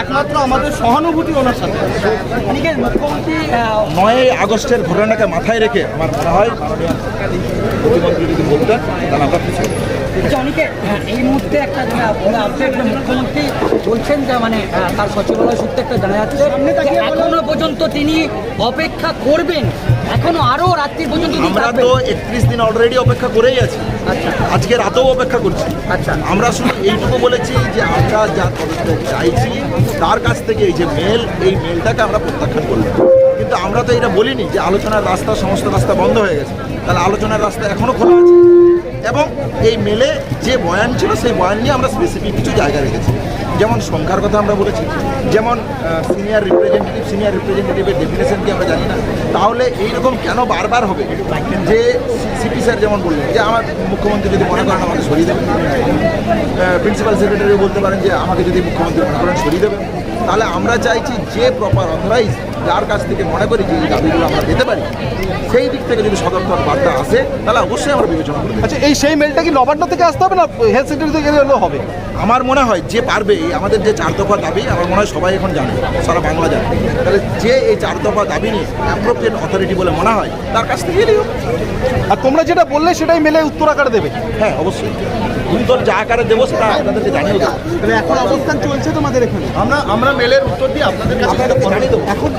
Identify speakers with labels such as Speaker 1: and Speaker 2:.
Speaker 1: একমাত্র আমাদের সহানুভূতি ওনার সাথে।
Speaker 2: মুখ্যমন্ত্রী
Speaker 3: নয় আগস্টের ঘটনাকে মাথায় রেখে আমার মনে হয় মুখ্যমন্ত্রী যদি বলতেন, তাহলে আমরা
Speaker 2: আচ্ছা হ্যাঁ, এই মুহূর্তে একটা যেটা বলে আপডেট মুখ্যমন্ত্রী বলছেন যে মানে তার সচিবালয় সূত্রে একটা জানা যাচ্ছে এখনও পর্যন্ত তিনি অপেক্ষা করবেন। এখনও আরও রাত্রি পর্যন্ত
Speaker 3: আমরা তো একত্রিশ দিন অলরেডি অপেক্ষা করেই আছি।
Speaker 2: আচ্ছা।
Speaker 3: আজকে রাতেও অপেক্ষা করছি।
Speaker 2: আচ্ছা।
Speaker 3: আমরা শুধু এইটুকু বলেছি যে আমরা যা পদক্ষেপ চাইছি তার কাছ থেকে এই যে মেল এই মেলটাকে আমরা প্রত্যাখ্যান করলাম। কিন্তু আমরা তো এটা বলিনি যে আলোচনার রাস্তা সমস্ত রাস্তা বন্ধ হয়ে গেছে। তাহলে আলোচনার রাস্তা এখনও খোলা আছে। এবং এই মেলে যে বয়ান ছিল, সেই বয়ান নিয়ে আমরা স্পেসিফিক কিছু জায়গা রেখেছি। যেমন সংখ্যার কথা আমরা বলেছি, যেমন সিনিয়র রিপ্রেজেন্টেটিভ সিনিয়র রিপ্রেজেন্টেটিভের ডেফিনেশন কি আমরা জানি না তাহলে এইরকম কেন বারবার হবে? যে সিপি স্যার যেমন বললেন যে আমার মুখ্যমন্ত্রী যদি মনে করেন আমাকে সরিয়ে দেবেন প্রিন্সিপাল সেক্রেটারি বলতে পারেন যে আমাকে যদি মুখ্যমন্ত্রী মনে করেন সরিয়ে দেবেন তাহলে আমরা চাইছি যে প্রপার অথরাইজ যার কাছ থেকে মনে করি যে এই দাবিগুলো আমরা পেতে পারি সেই দিক থেকে যদি সদর্থক বার্তা আসে তাহলে অবশ্যই আমরা বিবেচনা করব
Speaker 1: আচ্ছা এই সেই মেলটা কি নবান্ন থেকে আসতে হবে না হেলথ সেক্রেটারি থেকে গেলেও হবে?
Speaker 3: আমার মনে হয় যে পারবে আমাদের যে চার দফা দাবি আমার মনে হয় সবাই এখন জানে সারা বাংলা জানে। তাহলে যে এই চার দফা দাবি নিয়ে অ্যাপ্রোপ্রিয়েট অথরিটি বলে মনে হয় তার কাছ থেকে নিও।
Speaker 1: আর তোমরা যেটা বললে সেটাই মেলে উত্তর আকারে দেবে।
Speaker 3: হ্যাঁ অবশ্যই। উত্তর যা আকারে দেবো সেটা আপনাদেরকে জানিয়ে দেবো
Speaker 1: এখন অবস্থান চলছে তোমাদের এখানে?
Speaker 3: আমরা আমরা মেলের উত্তর দিয়ে আপনাদের কাছে জানিয়ে দেবো।
Speaker 1: এখন